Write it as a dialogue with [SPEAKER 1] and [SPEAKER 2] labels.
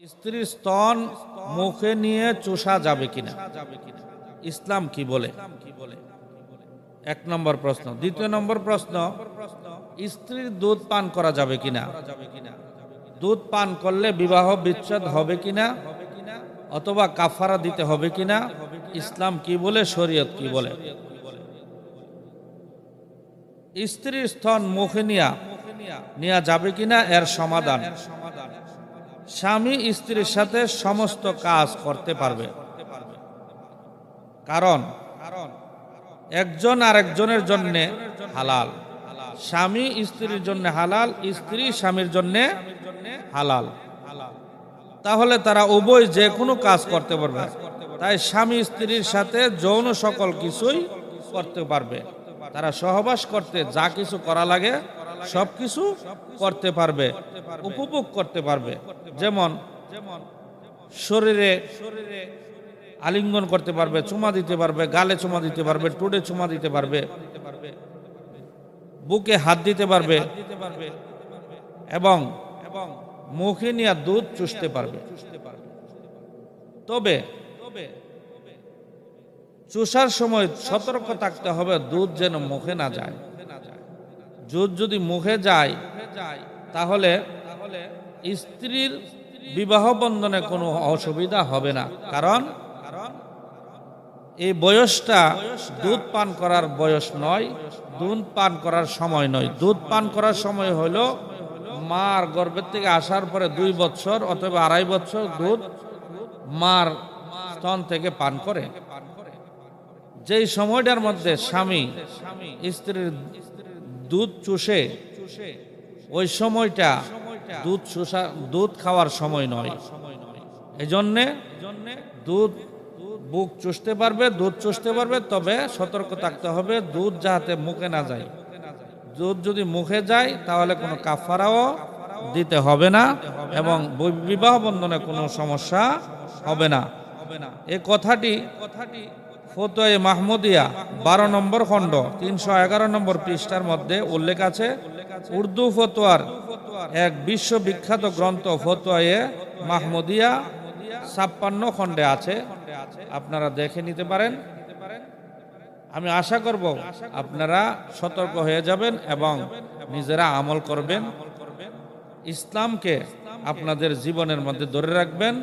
[SPEAKER 1] স্ত্রীর স্তন মুখে নিয়ে চুষা যাবে কিনা? ইসলাম কি বলে? এক নম্বর প্রশ্ন। দ্বিতীয় নম্বর প্রশ্ন, স্ত্রীর দুধ পান করা যাবে কিনা? দুধ পান করলে বিবাহ বিচ্ছেদ হবে কিনা? অথবা কাফারা দিতে হবে কিনা? ইসলাম কি বলে? শরীয়ত কি বলে? স্ত্রীর স্তন মুখে নিয়া নেওয়া যাবে কিনা? এর সমাধান। স্বামী স্ত্রীর সাথে সমস্ত কাজ করতে পারবে। কারণ একজন আর একজনের জন্য হালাল। স্বামী স্ত্রীর জন্য হালাল, স্ত্রী স্বামীর জন্য হালাল। তাহলে তারা উভয় যে কোনো কাজ করতে পারবে। তাই স্বামী স্ত্রীর সাথে যৌন সকল কিছুই করতে পারবে। তারা সহবাস করতে যা কিছু করা লাগে সব কিছু করতে পারবে, উপভোগ করতে পারবে। যেমন শরীরে আলিঙ্গন করতে পারবে, চুমা দিতে পারবে, গালে চুমা দিতে পারবে টুডে চুমা দিতে পারবে, বুকে হাত দিতে পারবে, এবং মুখে নিয়ে দুধ চুষতে পারবে। তবে চুষার সময় সতর্ক থাকতে হবে, দুধ যেন মুখে না যায়। দুধ যদি মুখে যায়, তাহলে স্ত্রীর বিবাহ বন্ধনে কোনো অসুবিধা হবে না। কারণ এই বয়সটা দুধ পান করার বয়স নয়, দুধ পান করার সময় নয়। দুধ পান করার সময় হলো মার গর্ভের থেকে আসার পরে দুই বছর অথবা আড়াই বছর দুধ মার স্তন থেকে পান করে। যেই সময়টার মধ্যে স্বামী স্ত্রীর দুধ চুষে ওই সময়টা দুধ চুষা, দুধ খাওয়ার সময় নয়। এই এজন্যে দুধ বুক চুষতে পারবে, দুধ চুষতে পারবে, তবে সতর্ক থাকতে হবে, দুধ যাহাতে মুখে না যায়। দুধ যদি মুখে যায়, তাহলে কোনো কাফারাও দিতে হবে না এবং বিবাহ বন্ধনে কোনো সমস্যা হবে না। এ কথাটি কথাটি ফতোয়ে মাহমুদিয়া, বারো নম্বর খণ্ড, তিনশো এগারো নম্বর পৃষ্ঠার মধ্যে উল্লেখ আছে, উর্দু ফতোয়ার এক বিশ্ববিখ্যাত গ্রন্থ ফতোয়ে মাহমুদিয়া ছাপ্পান্ন খণ্ডে আছে। আপনারা দেখে নিতে পারেন। আমি আশা করব আপনারা সতর্ক হয়ে যাবেন এবং নিজেরা আমল করবেন। ইসলামকে আপনাদের জীবনের মধ্যে ধরে রাখবেন।